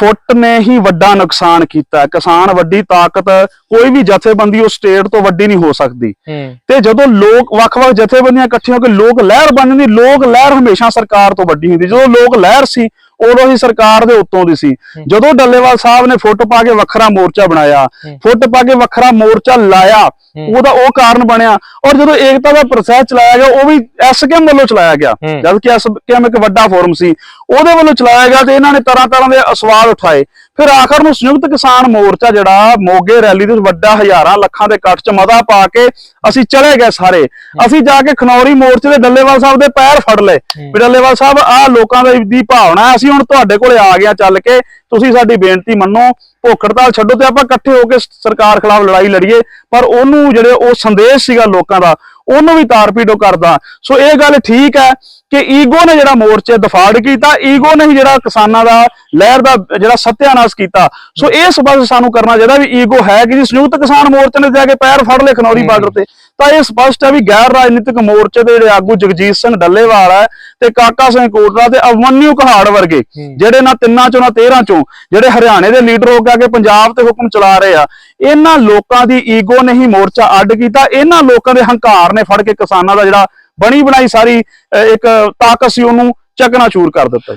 ਫੁੱਟ ਨੇ ਹੀ ਵੱਡਾ ਨੁਕਸਾਨ ਕੀਤਾ। ਕਿਸਾਨ ਵੱਡੀ ਤਾਕਤ ਕੋਈ ਵੀ ਜਥੇਬੰਦੀ ਉਸ ਸਟੇਟ ਤੋਂ ਵੱਡੀ ਨਹੀਂ ਹੋ ਸਕਦੀ। ਤੇ ਜਦੋਂ ਲੋਕ ਵੱਖ-ਵੱਖ ਜਥੇਬੰਦੀਆਂ ਇਕੱਠੀਆਂ ਹੋ ਕੇ ਲੋਕ ਲਹਿਰ ਬਣ ਜਾਂਦੀ ਲੋਕ ਲਹਿਰ ਹਮੇਸ਼ਾ ਸਰਕਾਰ ਤੋਂ ਵੱਡੀ ਹੁੰਦੀ। ਜਦੋਂ ਲੋਕ ਲਹਿਰ ਸੀ ਉਦੋਂ ਹੀ ਸਰਕਾਰ ਦੇ ਉੱਤੋਂ ਦੀ ਸੀ। ਜਦੋਂ ਡੱਲੇਵਾਲ ਸਾਹਿਬ ਨੇ ਫੁੱਟ ਪਾ ਕੇ ਵੱਖਰਾ ਮੋਰਚਾ ਬਣਾਇਆ ਫੁੱਟ ਪਾ ਕੇ ਵੱਖਰਾ ਮੋਰਚਾ ਲਾਇਆ ਉਹਦਾ ਉਹ ਕਾਰਨ ਬਣਿਆ। ਔਰ ਜਦੋਂ ਏਕਤਾ ਦਾ ਪ੍ਰੋਸੈਸ ਚਲਾਇਆ ਗਿਆ ਉਹ ਵੀ ਐਸਕੇਐਮ ਵੱਲੋਂ ਚਲਾਇਆ ਗਿਆ। ਜਦ ਕਿ ਐਸਕੇਐਮ ਇੱਕ ਵੱਡਾ ਫੋਰਮ ਸੀ ਉਹਦੇ ਵੱਲੋਂ ਚਲਾਇਆ ਗਿਆ ਤੇ ਇਹਨਾਂ ਨੇ ਤਰ੍ਹਾਂ ਤਰ੍ਹਾਂ ਦੇ ਸਵਾਲ ਉਠਾਏ। ਫਿਰ ਆਖਰ ਨੂੰ ਸੰਯੁਕਤ ਕਿਸਾਨ ਮੋਰਚਾ ਜਿਹੜਾ ਮੋਗੇ ਰੈਲੀ ਦੇ ਵੱਡਾ ਹਜ਼ਾਰਾਂ ਲੱਖਾਂ ਦੇ ਇਕੱਠ ਚ ਮਤਾ ਪਾ ਕੇ ਅਸੀਂ ਚਲੇ ਗਏ ਸਾਰੇ। ਅਸੀਂ ਜਾ ਕੇ ਖਨੌਰੀ ਮੋਰਚੇ ਦੇ ਡੱਲੇਵਾਲ ਸਾਹਿਬ ਦੇ ਪੈਰ ਫੜ ਲਏ। ਵੀ ਡੱਲੇਵਾਲ ਸਾਹਿਬ ਆਹ ਲੋਕਾਂ ਦੀ ਦੀ ਭਾਵਨਾ ਹੈ ਅਸੀਂ ਹੁਣ ਤੁਹਾਡੇ ਕੋਲੇ ਆ ਗਿਆ ਚੱਲ ਕੇ, ਤੁਸੀਂ ਸਾਡੀ ਬੇਨਤੀ ਮੰਨੋ, ਭੁੱਖ ਹੜਤਾਲ ਛੱਡੋ ਤੇ ਆਪਾਂ ਇਕੱਠੇ ਹੋ ਕੇ ਸਰਕਾਰ ਖਿਲਾਫ ਲੜਾਈ ਲੜੀਏ। ਪਰ ਉਹਨੂੰ ਜਿਹੜੇ ਉਹ ਸੰਦੇਸ਼ ਸੀਗਾ ਲੋਕਾਂ ਦਾ, ਉਹਨੂੰ ਵੀ ਤਾਰਪੀਡੋ ਕਰਦਾ। ਸੋ ਇਹ ਗੱਲ ਠੀਕ ਹੈ ਕਿ ਈਗੋ ਨੇ ਜਿਹੜਾ ਮੋਰਚੇ ਦਫਾੜ ਕੀਤਾ ਈਗੋ ਨੇ ਹੀ ਜਿਹੜਾ ਕਿਸਾਨਾਂ ਦਾ ਲਹਿਰ ਦਾ ਜਿਹੜਾ ਸੱਤਿਆਨਾਸ਼ ਕੀਤਾ। ਸੋ ਇਹ ਸਬਕ ਸਾਨੂੰ ਕਰਨਾ ਚਾਹੀਦਾ ਵੀ ਈਗੋ ਹੈ ਕਿ ਜੀ ਸੰਯੁਕਤ ਕਿਸਾਨ ਮੋਰਚੇ ਨੇ ਜਾ ਕੇ ਪੈਰ ਫੜ ਲਏ ਖਨੌਰੀ ਬਾਰਡਰ ਤੇ। ਤਾਂ ਇਹ ਸਪਸ਼ਟ ਹੈ ਵੀ ਗੈਰ ਰਾਜਨੀਤਿਕ ਮੋਰਚੇ ਦੇ ਜਿਹੜੇ ਆਗੂ ਜਗਜੀਤ ਸਿੰਘ ਡੱਲੇਵਾਲ ਹੈ ਤੇ ਕਾਕਾ ਸਿੰਘ ਕੋਟਰਾ ਤੇ ਅਵਮਨਿਊ ਕਹਾੜ ਵਰਗੇ ਜਿਹੜੇ ਨਾ ਤਿੰਨਾਂ ਚੋਂ ਨਾ 13 ਚੋਂ ਜਿਹੜੇ ਹਰਿਆਣੇ ਦੇ ਲੀਡਰ ਹੋ ਕੇ ਆ ਕੇ ਪੰਜਾਬ ਤੇ ਹੁਕਮ ਚਲਾ ਰਹੇ ਆ ਇਹਨਾਂ ਲੋਕਾਂ ਦੀ ਈਗੋ ਨੇ ਹੀ ਮੋਰਚਾ ਅੱਡ ਕੀਤਾ। ਇਹਨਾਂ ਲੋਕਾਂ ਦੇ ਹੰਕਾਰ ਨੇ ਫੜ ਕੇ ਕਿਸਾਨਾਂ ਦਾ ਜਿਹੜਾ ਬਣੀ ਬਣਾਈ ਸਾਰੀ ਅਹ, ਇੱਕ ਤਾਕਤ ਸੀ ਉਹਨੂੰ ਚਕਨਾਚੂਰ ਕਰ ਦਿੱਤਾ